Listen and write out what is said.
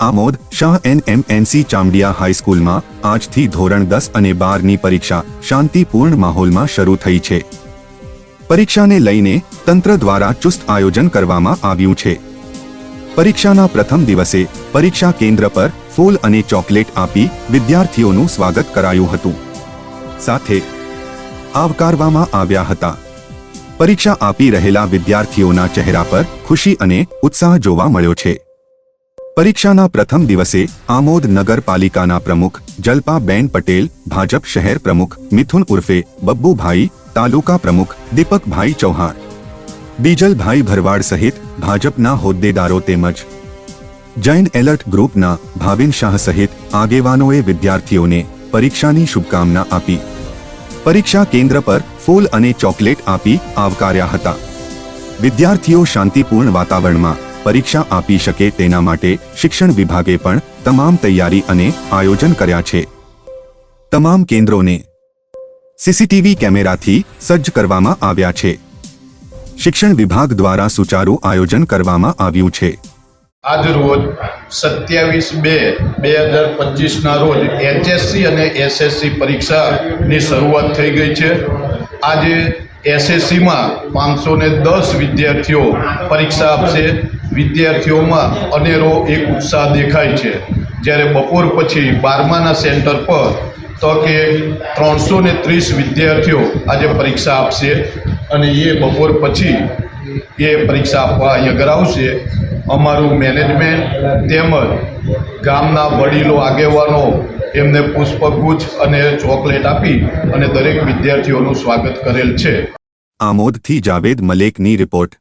આમોદ શાહ એનએમએનસી ચામડિયા હાઈસ્કૂલમાં આજથી ધોરણ દસ અને બારની પરીક્ષા શાંતિપૂર્ણ માહોલમાં શરૂ થઈ છે. પરીક્ષાને લઈને તંત્ર દ્વારા ચુસ્ત આયોજન કરવામાં આવ્યું છે. પરીક્ષાના પ્રથમ દિવસે પરીક્ષા કેન્દ્ર પર ફૂલ અને ચોકલેટ આપી વિદ્યાર્થીઓનું સ્વાગત કરાયું હતું. સાથે આવકારવામાં આવ્યા હતા. પરીક્ષા આપી રહેલા વિદ્યાર્થીઓના ચહેરા પર ખુશી અને ઉત્સાહ જોવા મળ્યો છે. પરીક્ષાના પ્રથમ દિવસે આમોદ નગરપાલિકાના પ્રમુખ જલપાબેન પટેલ, ભાજપ શહેર પ્રમુખ મિથુન ઉર્ફે, બબ્બુભાઈ તાલુકા પ્રમુખ દીપકભાઈ ચૌહાણ, બીજલભાઈ ભરવાડ સહિત ભાજપના હોદ્દેદારો તેમજ જૈન એલર્ટ ગ્રુપના ભાવિન શાહ સહિત આગેવાનોએ વિદ્યાર્થીઓને પરીક્ષાની શુભકામના આપી. પરીક્ષા કેન્દ્ર પર ફૂલ અને ચોકલેટ આપી આવકાર્યા હતા. વિદ્યાર્થીઓ શાંતિપૂર્ણ વાતાવરણમાં પરીક્ષા આપી શકે તેના માટે શિક્ષણ વિભાગે પણ તમામ તૈયારી અને આયોજન કર્યા છે. તમામ કેન્દ્રોને સીસીટીવી કેમેરાથી સજ્જ કરવામાં આવ્યા છે. શિક્ષણ વિભાગ દ્વારા સુચારુ આયોજન કરવામાં આવ્યું છે. આજ રોજ સત્યાવીસ બે બે હજાર પચીસના રોજ એચએસસી અને એસએસસી પરીક્ષાની શરૂઆત થઈ ગઈ છે. આજે એસએસસીમાં પાંચસો ને દસ વિદ્યાર્થીઓ પરીક્ષા આપશે. વિદ્યાર્થીઓમાં અનેરો એક ઉત્સાહ દેખાય છે. જ્યારે બપોર પછી બારમાના સેન્ટર પર તો કે ત્રણસો ને ત્રીસ વિદ્યાર્થીઓ આજે પરીક્ષા આપશે અને એ બપોર પછી એ પરીક્ષા આપવા અહીં આગળ અમારું મેનેજમેન્ટ તેમજ ગામના વડીલો, આગેવાનો એમને પુષ્પગુચ્છ અને ચોકલેટ આપી અને દરેક વિદ્યાર્થીઓનું સ્વાગત કરેલ છે. આમોદથી જાવેદ મલેકની રિપોર્ટ.